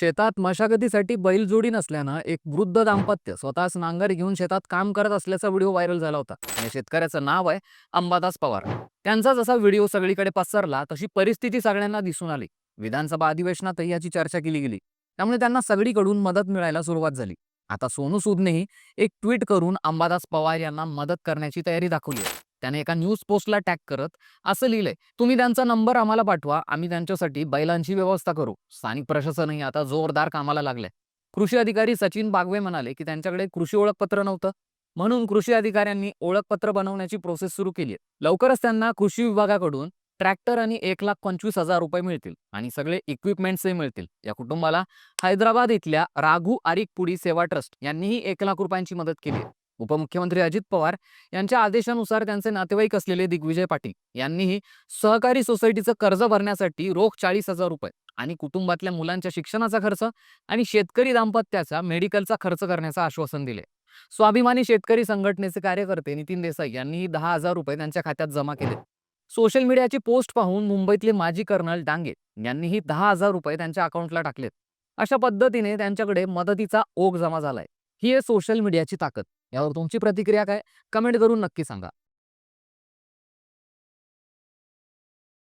शेतात मशागतीसाठी बैलजोडी नसल्यानं एक वृद्ध दाम्पत्य स्वतःच नांगर घेऊन शेतात काम करत असल्याचा व्हिडिओ व्हायरल झाला होता. या शेतकऱ्याचं नाव आहे अंबादास पवार. त्यांचा जसा व्हिडिओ सगळीकडे पसरला तशी परिस्थिती सगळ्यांना दिसून आली. विधानसभा अधिवेशनातही याची चर्चा केली गेली. त्यामुळे त्यांना सगळीकडून मदत मिळायला सुरुवात झाली. आता सोनू सूदनेही एक ट्विट करून अंबादास पवार यांना मदत करण्याची तयारी दाखवली आहे. त्याने एका न्यूज पोस्टला टॅग करत असं लिहिलंय. तुम्ही त्यांचा नंबर आम्हाला पाठवा. आम्ही त्यांच्यासाठी बैलांची व्यवस्था करू. स्थानिक प्रशासनही आता जोरदार कामाला लागलंय. कृषी अधिकारी सचिन बागवे म्हणाले की त्यांच्याकडे कृषी ओळखपत्र नव्हतं. म्हणून कृषी अधिकाऱ्यांनी ओळखपत्र बनवण्याची प्रोसेस सुरू केली आहे. लवकरच त्यांना कृषी विभागाकडून ट्रॅक्टर आणि एक लाख पंचवीस हजार रुपये मिळतील आणि सगळे इक्विपमेंट्सही मिळतील. या कुटुंबाला हैदराबाद इथल्या राघू आरिकपुडी सेवा ट्रस्ट यांनीही एक लाख रुपयांची मदत केली आहे. उपमुख्यमंत्री अजित पवार यांच्या आदेशानुसार त्यांचे नातेवाईक असलेले दिग्विजय पाटील यांनीही सहकारी सोसायटीचं कर्ज भरण्यासाठी रोख चाळीस हजार रुपये आणि कुटुंबातल्या मुलांच्या शिक्षणाचा खर्च आणि शेतकरी दाम्पत्याचा मेडिकलचा खर्च करण्याचं आश्वासन दिले. स्वाभिमानी शेतकरी संघटनेचे कार्यकर्ते नितीन देसाई यांनीही दहा हजार रुपये त्यांच्या खात्यात जमा केले. सोशल मीडियाची पोस्ट पाहून मुंबईतले माजी कर्नल डांगे यांनीही दहा हजार रुपये त्यांच्या अकाउंटला टाकलेत. अशा पद्धतीने त्यांच्याकडे मदतीचा ओघ जमा झालाय. ही आहे सोशल मीडियाची ताकद. यावर तुमची प्रतिक्रिया काय? कमेंट करून नक्की सांगा.